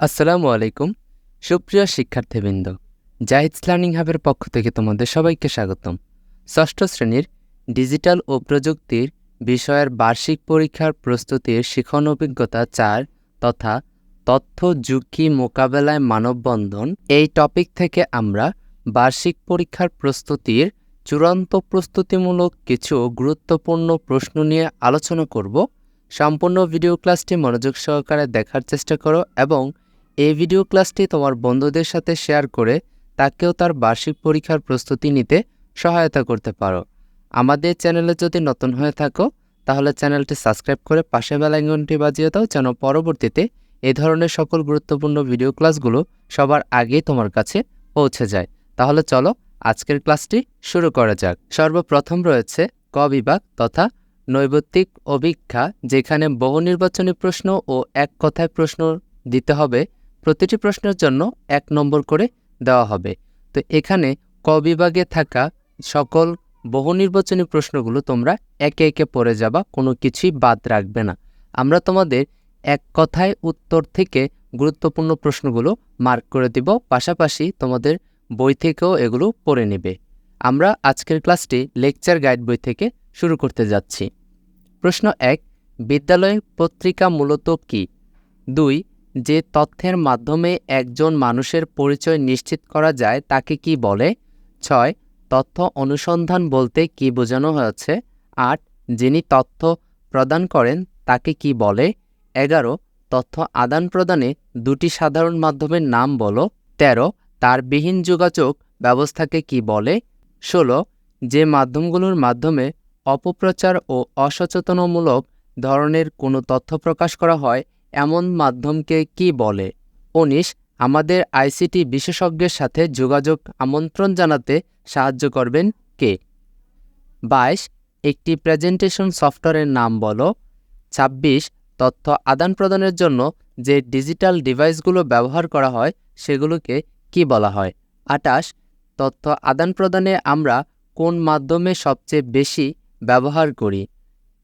আসসালামু আলাইকুম, সুপ্রিয় শিক্ষার্থীবৃন্দ। জাহিদ লার্নিং হাবের পক্ষ থেকে তোমাদের সবাইকে স্বাগতম। ষষ্ঠ শ্রেণির ডিজিটাল ও প্রযুক্তির বিষয়ের বার্ষিক পরীক্ষার প্রস্তুতির শিখন অভিজ্ঞতা চার তথা তথ্য ঝুঁকি মোকাবেলায় মানববন্ধন। এই টপিক থেকে আমরা বার্ষিক পরীক্ষার প্রস্তুতির চূড়ান্ত প্রস্তুতিমূলক কিছু গুরুত্বপূর্ণ প্রশ্ন নিয়ে আলোচনা করব। সম্পূর্ণ ভিডিও ক্লাসটি মনোযোগ সহকারে দেখার চেষ্টা করো এবং এই ভিডিও ক্লাসটি তোমার বন্ধুদের সাথে শেয়ার করে তাকেও তার বার্ষিক পরীক্ষার প্রস্তুতি নিতে সহায়তা করতে পারো। আমাদের চ্যানেলে যদি নতুন হয়ে থাকো, তাহলে চ্যানেলটি সাবস্ক্রাইব করে পাশে বেলাইকনটি বাজিয়ে দাও যেন পরবর্তীতে এ ধরনের সকল গুরুত্বপূর্ণ ভিডিও ক্লাসগুলো সবার আগেই তোমার কাছে পৌঁছে যায়। তাহলে চলো আজকের ক্লাসটি শুরু করা যাক। সর্বপ্রথম রয়েছে ক বিভাগ তথা নৈবত্তিক অভিক্ষা যেখানে বহু নির্বাচনী প্রশ্ন ও এক কথায় প্রশ্ন দিতে হবে প্রতিটি প্রশ্নের জন্য এক নম্বর করে দেওয়া হবে। তো এখানে ক বিভাগে থাকা সকল বহু নির্বাচনী প্রশ্নগুলো তোমরা একে একে পড়ে যাবা, কোনো কিছুই বাদ রাখবে না। আমরা তোমাদের এক কথায় উত্তর থেকে গুরুত্বপূর্ণ প্রশ্নগুলো মার্ক করে দিব, পাশাপাশি তোমাদের বই থেকেও এগুলো পড়ে নেবে। আমরা আজকের ক্লাসটি লেকচার গাইড বই থেকে শুরু করতে যাচ্ছি। প্রশ্ন এক, বিদ্যালয় পত্রিকা মূলত কি? দুই যে তথ্যের মাধ্যমে একজন মানুষের পরিচয় নিশ্চিত করা যায়, তাকে কি বলে? ছয়, তথ্য অনুসন্ধান বলতে কি বোঝানো হয়েছে? আট, যিনি তথ্য প্রদান করেন, তাকে কি বলে? এগারো, তথ্য আদান প্রদানে দুটি সাধারণ মাধ্যমের নাম বলো। তেরো, তার বিহীন যোগাযোগ ব্যবস্থাকে কি বলে? ষোলো, যে মাধ্যমগুলোর মাধ্যমে অপপ্রচার ও অসচেতনমূলক ধরনের কোনো তথ্য প্রকাশ করা হয় এমন মাধ্যমকে কি বলে? উনিশ, আমাদের আইসিটি বিশেষজ্ঞের সাথে যোগাযোগ আমন্ত্রণ জানাতে সাহায্য করবেন কে? বাইশ, একটি প্রেজেন্টেশন সফটওয়্যারের নাম বলো। ছাব্বিশ, তথ্য আদান প্রদানের জন্য যে ডিজিটাল ডিভাইসগুলো ব্যবহার করা হয় সেগুলোকে কি বলা হয়? আটাশ তথ্য আদান প্রদানে আমরা কোন মাধ্যমে সবচেয়ে বেশি ব্যবহার করি?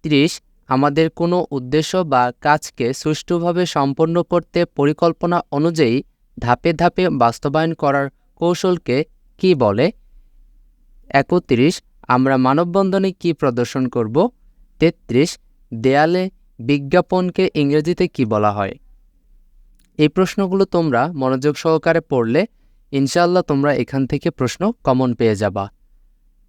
ত্রিশ আমাদের কোনো উদ্দেশ্য বা কাজকে সুষ্ঠুভাবে সম্পন্ন করতে পরিকল্পনা অনুযায়ী ধাপে ধাপে বাস্তবায়ন করার কৌশলকে কি বলে? একত্রিশ, আমরা মানববন্ধনে কি প্রদর্শন করব? তেত্রিশ, দেয়ালে বিজ্ঞাপনকে ইংরেজিতে কি বলা হয়? এই প্রশ্নগুলো তোমরা মনোযোগ সহকারে পড়লে ইনশাআল্লাহ তোমরা এখান থেকে প্রশ্ন কমন পেয়ে যাবা।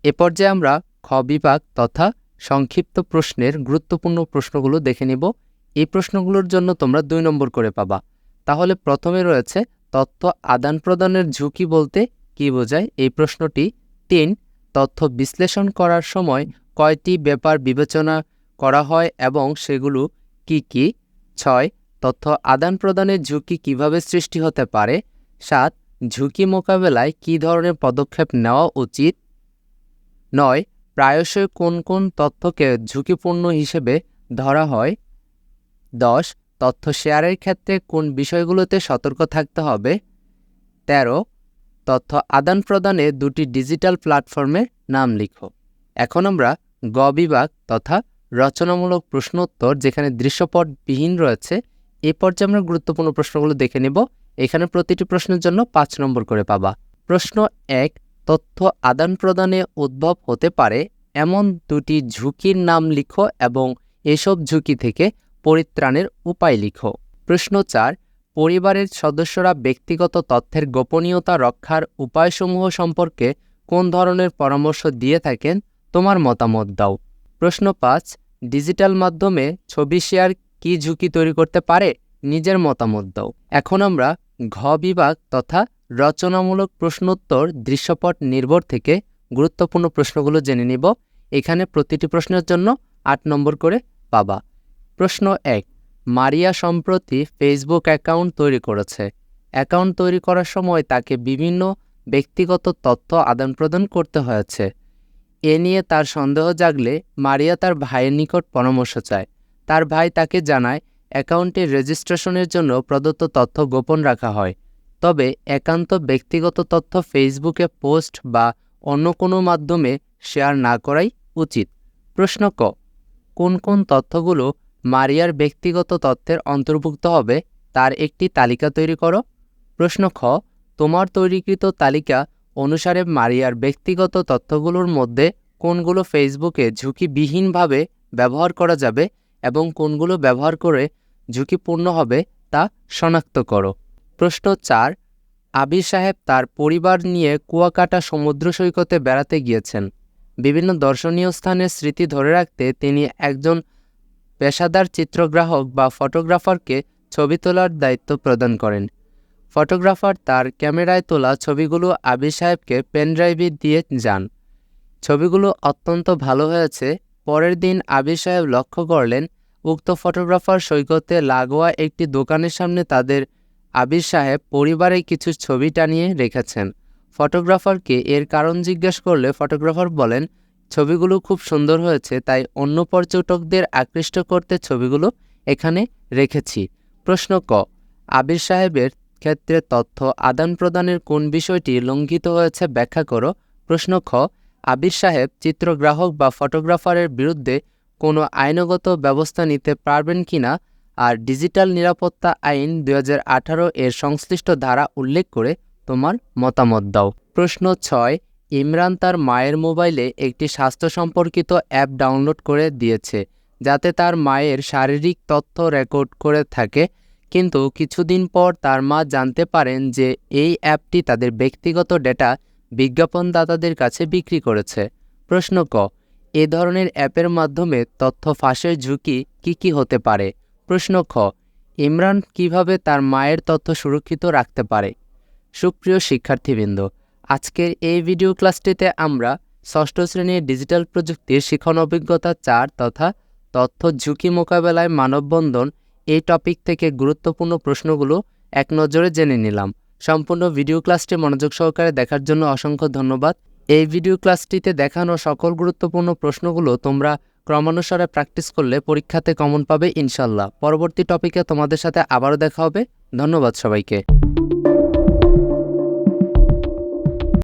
এ পর্যায়ে আমরা খ বিভাগ তথা সংক্ষিপ্ত প্রশ্নের গুরুত্বপূর্ণ প্রশ্নগুলো দেখে নিব। এই প্রশ্নগুলোর জন্য তোমরা দুই নম্বর করে পাবা। তাহলে প্রথমে রয়েছে, তথ্য আদান প্রদানের ঝুঁকি বলতে কি বোঝায়? এই প্রশ্নটি তিন, তথ্য বিশ্লেষণ করার সময় কয়টি ব্যাপার বিবেচনা করা হয় এবং সেগুলো কি কি? ছয়, তথ্য আদান প্রদানের ঝুঁকি কীভাবে সৃষ্টি হতে পারে? সাত, ঝুঁকি মোকাবেলায় কী ধরনের পদক্ষেপ নেওয়া উচিত? নয় প্রায়শই কোন কোন তথ্যকে ঝুঁকিপূর্ণ হিসেবে ধরা হয়? দশ, তথ্য শেয়ারের ক্ষেত্রে কোন বিষয়গুলোতে সতর্ক থাকতে হবে? ১৩ তথ্য আদান প্রদানে দুটি ডিজিটাল প্ল্যাটফর্মের নাম লিখো। এখন আমরা গ বিভাগ তথা রচনামূলক প্রশ্নোত্তর যেখানে দৃশ্যপটবিহীন রয়েছে, এ পর্যায়ে আমরা গুরুত্বপূর্ণ প্রশ্নগুলো দেখে নেব। এখানে প্রতিটি প্রশ্নের জন্য পাঁচ নম্বর করে পাবা। প্রশ্ন এক তথ্য আদান প্রদানে উদ্ভব হতে পারে, এমন দুটি ঝুঁকির নাম লিখো এবং এসব ঝুঁকি থেকে পরিত্রাণের উপায় লিখো। প্রশ্ন চার, পরিবারের সদস্যরা ব্যক্তিগত তথ্যের গোপনীয়তা রক্ষার উপায়সমূহ সম্পর্কে কোন ধরনের পরামর্শ দিয়ে থাকেন, তোমার মতামত দাও। প্রশ্ন পাঁচ, ডিজিটাল মাধ্যমে ছবি শেয়ার কী ঝুঁকি তৈরি করতে পারে, নিজের মতামত দাও। এখন আমরা ঘ বিভাগ তথা রচনামূলক প্রশ্নোত্তর দৃশ্যপট নির্ভর থেকে গুরুত্বপূর্ণ প্রশ্নগুলো জেনে নিব। এখানে প্রতিটি প্রশ্নের জন্য আট নম্বর করে পাবা। প্রশ্ন এক, মারিয়া সম্প্রতি ফেসবুক অ্যাকাউন্ট তৈরি করেছে। অ্যাকাউন্ট তৈরি করার সময় তাকে বিভিন্ন ব্যক্তিগত তথ্য আদান প্রদান করতে হয়েছে। এ নিয়ে তার সন্দেহ জাগলে মারিয়া তার ভাইয়ের নিকট পরামর্শ চায়। তার ভাই তাকে জানায় অ্যাকাউন্টের রেজিস্ট্রেশনের জন্য প্রদত্ত তথ্য গোপন রাখা হয়। তবে একান্ত ব্যক্তিগত তথ্য ফেসবুকে পোস্ট বা অন্য কোনো মাধ্যমে শেয়ার না করাই উচিত। প্রশ্ন ক, কোন কোন তথ্যগুলো মারিয়ার ব্যক্তিগত তথ্যের অন্তর্ভুক্ত হবে তার একটি তালিকা তৈরি করো? প্রশ্ন খ, তোমার তৈরিকৃত তালিকা অনুসারে মারিয়ার ব্যক্তিগত তথ্যগুলোর মধ্যে কোনগুলো ফেসবুকে ঝুঁকিবিহীনভাবে ব্যবহার করা যাবে এবং কোনগুলো ব্যবহার করে ঝুঁকিপূর্ণ হবে তা শনাক্ত করো। প্রশ্ন চার, আবির সাহেব তার পরিবার নিয়ে কুয়াকাটা সমুদ্র সৈকতে বেড়াতে গিয়েছেন। বিভিন্ন দর্শনীয় স্থানের স্মৃতি ধরে রাখতে তিনি একজন পেশাদার চিত্রগ্রাহক বা ফটোগ্রাফারকে ছবি তোলার দায়িত্ব প্রদান করেন। ফটোগ্রাফার তার ক্যামেরায় তোলা ছবিগুলো আবির সাহেবকে পেনড্রাইভে দিয়ে যান। ছবিগুলো অত্যন্ত ভালো হয়েছে। পরের দিন আবির সাহেব লক্ষ্য করলেন, উক্ত ফটোগ্রাফার সৈকতে লাগোয়া একটি দোকানের সামনে তাদের আবির সাহেব পরিবারে কিছু ছবি টানিয়ে রেখেছেন। ফটোগ্রাফারকে এর কারণ জিজ্ঞেস করলে ফটোগ্রাফার বলেন, ছবিগুলো খুব সুন্দর হয়েছে, তাই অন্য পর্যটকদের আকৃষ্ট করতে ছবিগুলো এখানে রেখেছি। প্রশ্ন ক, আবির সাহেবের ক্ষেত্রে তথ্য আদান প্রদানের কোন বিষয়টি লঙ্ঘিত হয়েছে ব্যাখ্যা করো। প্রশ্ন খ, আবির সাহেব চিত্রগ্রাহক বা ফটোগ্রাফারের বিরুদ্ধে কোনো আইনগত ব্যবস্থা নিতে পারবেন কিনা? আর ডিজিটাল নিরাপত্তা আইন দু হাজার আঠারো এর সংশ্লিষ্ট ধারা উল্লেখ করে তোমার মতামত দাও। প্রশ্ন ছয়, ইমরান তার মায়ের মোবাইলে একটি স্বাস্থ্য সম্পর্কিত অ্যাপ ডাউনলোড করে দিয়েছে, যাতে তার মায়ের শারীরিক তথ্য রেকর্ড করে থাকে, কিন্তু কিছুদিন পর তার মা জানতে পারেন যে এই অ্যাপটি তাদের ব্যক্তিগত ডেটা বিজ্ঞাপনদাতাদের কাছে বিক্রি করেছে। প্রশ্ন ক, এ ধরনের অ্যাপের মাধ্যমে তথ্য ফাঁসের ঝুঁকি কি কি হতে পারে? প্রশ্ন খ, ইমরান কীভাবে তার মায়ের তথ্য সুরক্ষিত রাখতে পারে? সুপ্রিয় শিক্ষার্থীবৃন্দ, আজকের এই ভিডিও ক্লাসটিতে আমরা ষষ্ঠ শ্রেণির ডিজিটাল প্রযুক্তির শিখন অভিজ্ঞতা চার তথা তথ্য ঝুঁকি মোকাবেলায় মানববন্ধন এই টপিক থেকে গুরুত্বপূর্ণ প্রশ্নগুলো এক নজরে জেনে নিলাম। সম্পূর্ণ ভিডিও ক্লাসটি মনোযোগ সহকারে দেখার জন্য অসংখ্য ধন্যবাদ। এই ভিডিও ক্লাসটিতে দেখানো সকল গুরুত্বপূর্ণ প্রশ্নগুলো তোমরা ক্রমানুসারে প্র্যাকটিস করলে পরীক্ষাতে কমন পাবে ইনশাল্লাহ। পরবর্তী টপিকে তোমাদের সাথে আবারও দেখা হবে। ধন্যবাদ সবাইকে।